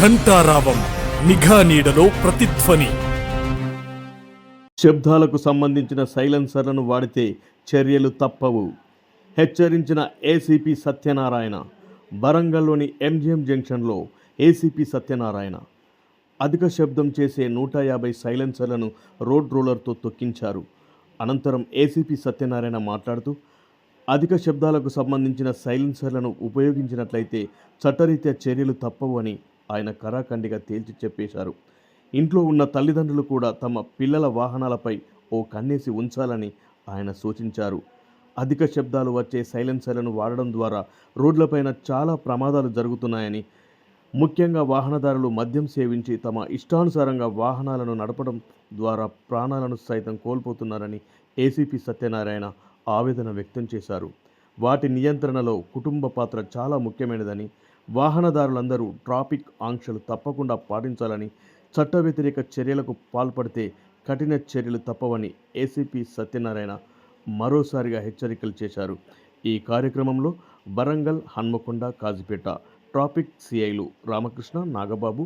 ఘంటారావం నిఘా నీడలో ప్రతిధ్వని. శబ్దాలకు సంబంధించిన సైలెన్సర్లను వాడితే చర్యలు తప్పవు. హెచ్చరించిన ఏసీపీ సత్యనారాయణ వరంగల్లోని ఎంజిఎం జంక్షన్లో ఏసీపీ సత్యనారాయణ. అధిక శబ్దం చేసే నూట యాభై సైలెన్సర్లను రోడ్ రోలర్తో తొక్కించారు. అనంతరం ఏసీపీ సత్యనారాయణ మాట్లాడుతూ అధిక శబ్దాలకు సంబంధించిన సైలెన్సర్లను ఉపయోగించినట్లయితే చట్టరీత్యా చర్యలు తప్పవు అని ఆయన కరాఖండిగా తేల్చి చెప్పేశారు. ఇంట్లో ఉన్న తల్లిదండ్రులు కూడా తమ పిల్లల వాహనాలపై ఓ కన్నేసి ఉంచాలని ఆయన సూచించారు. అధిక శబ్దాలు వచ్చే సైలెన్సర్లను వాడడం ద్వారా రోడ్లపైన చాలా ప్రమాదాలు జరుగుతున్నాయని ముఖ్యంగా వాహనదారులు మద్యం సేవించి తమ ఇష్టానుసారంగా వాహనాలను నడపడం ద్వారా ప్రాణాలను సైతం కోల్పోతున్నారని ఏసీపీ సత్యనారాయణ ఆవేదన వ్యక్తం చేశారు. వాటి నియంత్రణలో కుటుంబ పాత్ర చాలా ముఖ్యమైనదని వాహనదారులందరూ ట్రాఫిక్ ఆంక్షలు తప్పకుండా పాటించాలని చట్ట వ్యతిరేక చర్యలకు పాల్పడితే కఠిన చర్యలు తప్పవని ఏసీపీ సత్యనారాయణ మరోసారిగా హెచ్చరికలు చేశారు. ఈ కార్యక్రమంలో వరంగల్ హన్మకొండ కాజిపేట ట్రాఫిక్ సిఐలు రామకృష్ణ నాగబాబు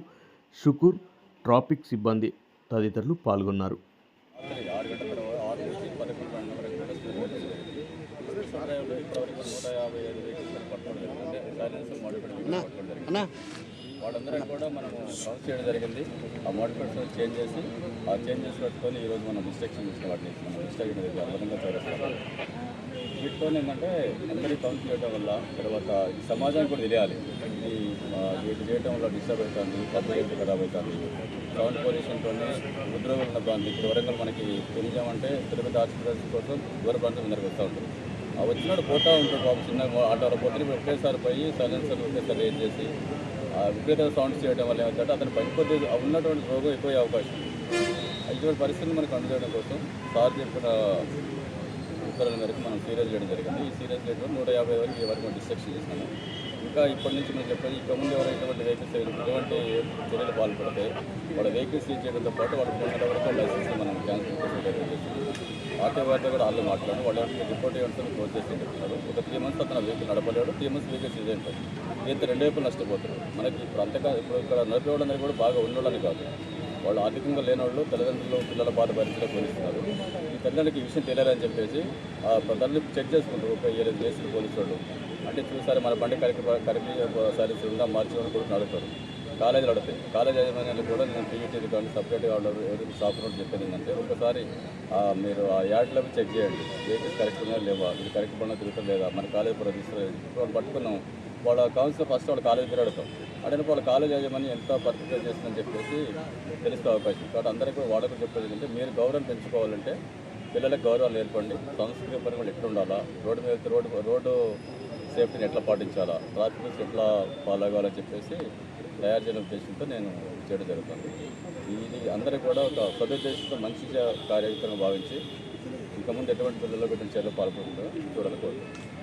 షుకూర్ ట్రాఫిక్ సిబ్బంది తదితరులు పాల్గొన్నారు. ఆరు కూడా మనము కౌన్స్ చేయడం జరిగింది. ఆ మోడిఫైడ్స్ చేంజ్ చేసి ఆ చేంజెస్ పెట్టుకొని ఈరోజు మనం ఇన్స్ట్రక్షన్ ఇచ్చిన వాటిని మనం ఇన్స్ట్రక్షన్ చేస్తాం వీటితో ఏంటంటే అందరికీ కౌన్స్ చేయడం వల్ల తర్వాత సమాజానికి కూడా తెలియాలి. ఈ వీటి చేయడం వల్ల డిస్టర్బ్ అవుతుంది పబ్లిక్ హెల్త్ ఖరాబ్ అవుతుంది. సౌండ్ పొల్యూషన్తోనే ఉద్యోగులు ఉన్న ప్రాంతం ఇప్పుడు వరంగల్ మనకి తెలియజామంటే తిరుపతి హాస్పిటల్స్ కోసం దూర ప్రాంతం అందరికి వస్తూ ఉంటుంది. వచ్చినాడు పోతా ఉంటాడు బాబు చిన్న ఆటోలో పోతే ఒకేసారి పోయి సైలెన్సర్ ఒకేసారి రేజ్ చేసి విపరీత సౌండ్స్ చేయడం వల్ల ఏమవుతుందంటే అతను పడిపోతే ఉన్నటువంటి రోగం ఎక్కువ అవకాశం ఉంది. ఇటువంటి పరిస్థితిని మనకు అందజేయడం కోసం సార్ చెప్పిన ఉత్తర్వుల మేరకు మనం సీరియస్ చేయడం జరిగింది ఈ సీరియస్ చేయడం నూట యాభై వరకు ఎవరికి డిస్ట్రక్షన్ చేసినాము ఇంకా ఇప్పటి నుంచి మనం చెప్పేది ఇక ముందు ఎవరైనా ఇటువంటి వెహికల్స్ ఎటువంటి చర్యలు పాల్పడితే వాళ్ళ వెహికల్స్ సీజ్ చేయడంతో పాటు వాళ్ళు ఫోన్ వరకు లైసెన్స్ మనం క్యాన్సిల్ చేసి ఆటో వారితో కూడా వాళ్ళు మాట్లాడి వాళ్ళు రిపోర్ట్ ఇవ్వడం క్లోజ్ చేసి చెప్తున్నారు. ఒక త్రీ మంత్స్ అతను వెహికల్ నడపలేడు త్రీ మంత్స్ వెహికల్ సీజ్ అయిపోతుంది దీంతో రెండు వైపులు నష్టపోతారు మనకి ఇప్పుడు అంతగా ఇప్పుడు ఇక్కడ నడిపేవాళ్ళందరూ కూడా బాగా ఉన్నోళ్ళని కాదు. వాళ్ళు ఆర్థికంగా లేని వాళ్ళు తల్లిదండ్రులు పిల్లల బాధ భరించడం పోలిస్తున్నారు ఈ తల్లిదండ్రులకు ఈ విషయం తెలియాలని చెప్పేసి ఆ తల్లి చెక్ చేసుకుంటారు ఒక ఏడు చేసిన పోలీసు వాళ్ళు అంటే చూసారు మన బండి కరెక్ట్ కరెక్ట్ సర్వీస్ ఉందా మార్చి కూడా నడుపుతారు కాలేజీలు అడుగుతాయి కాలేజ్ యజమానులు కూడా నేను పీఈటీ కానీ సపరేట్గా వాళ్ళు ఎవరికి షాప్ నుండి చెప్పేది ఏంటంటే ఒకసారి మీరు ఆ యాడ్లో చెక్ చేయండి. వెహికల్స్ కరెక్ట్ లేవా? ఇది కరెక్ట్ పనులు తిరుగుతా లేదా మన కాలేజ్ కూడా తీసుకురాలేదు వాళ్ళు పట్టుకున్నాం. వాళ్ళ కౌన్సిల్ ఫస్ట్ వాళ్ళ కాలేజ్ దగ్గర అడుగుతాం అంటే వాళ్ళ కాలేజ్ యజమాని ఎంత పర్ఫెక్ట్గా చేస్తుందని చెప్పేసి తెలుసుకో అవకాశం. కాబట్టి అందరికీ కూడా వాళ్ళకు చెప్పేది ఏంటంటే మీరు గౌరవం పెంచుకోవాలంటే పిల్లలకు గౌరవాలు నేర్పండి సంస్కృతి పని ఎట్లా ఉండాలా? రోడ్డు మీద రోడ్డు రోడ్డు సేఫ్టీని ఎట్లా పాటించాలా? ట్రాఫిక్ ఎట్లా ఫాలో అవ్వాలని చెప్పేసి తయారు చేయడం ఉద్దేశంతో నేను చేయడం జరుగుతుంది. ఇది అందరూ కూడా ఒక సదుద్దేశంతో మంచి కార్యక్రమం భావించి ఇక ముందు ఎటువంటి పిల్లలు పెట్టిన చర్యలు పాల్పడుతుందో చూడాలి కోరుతున్నాను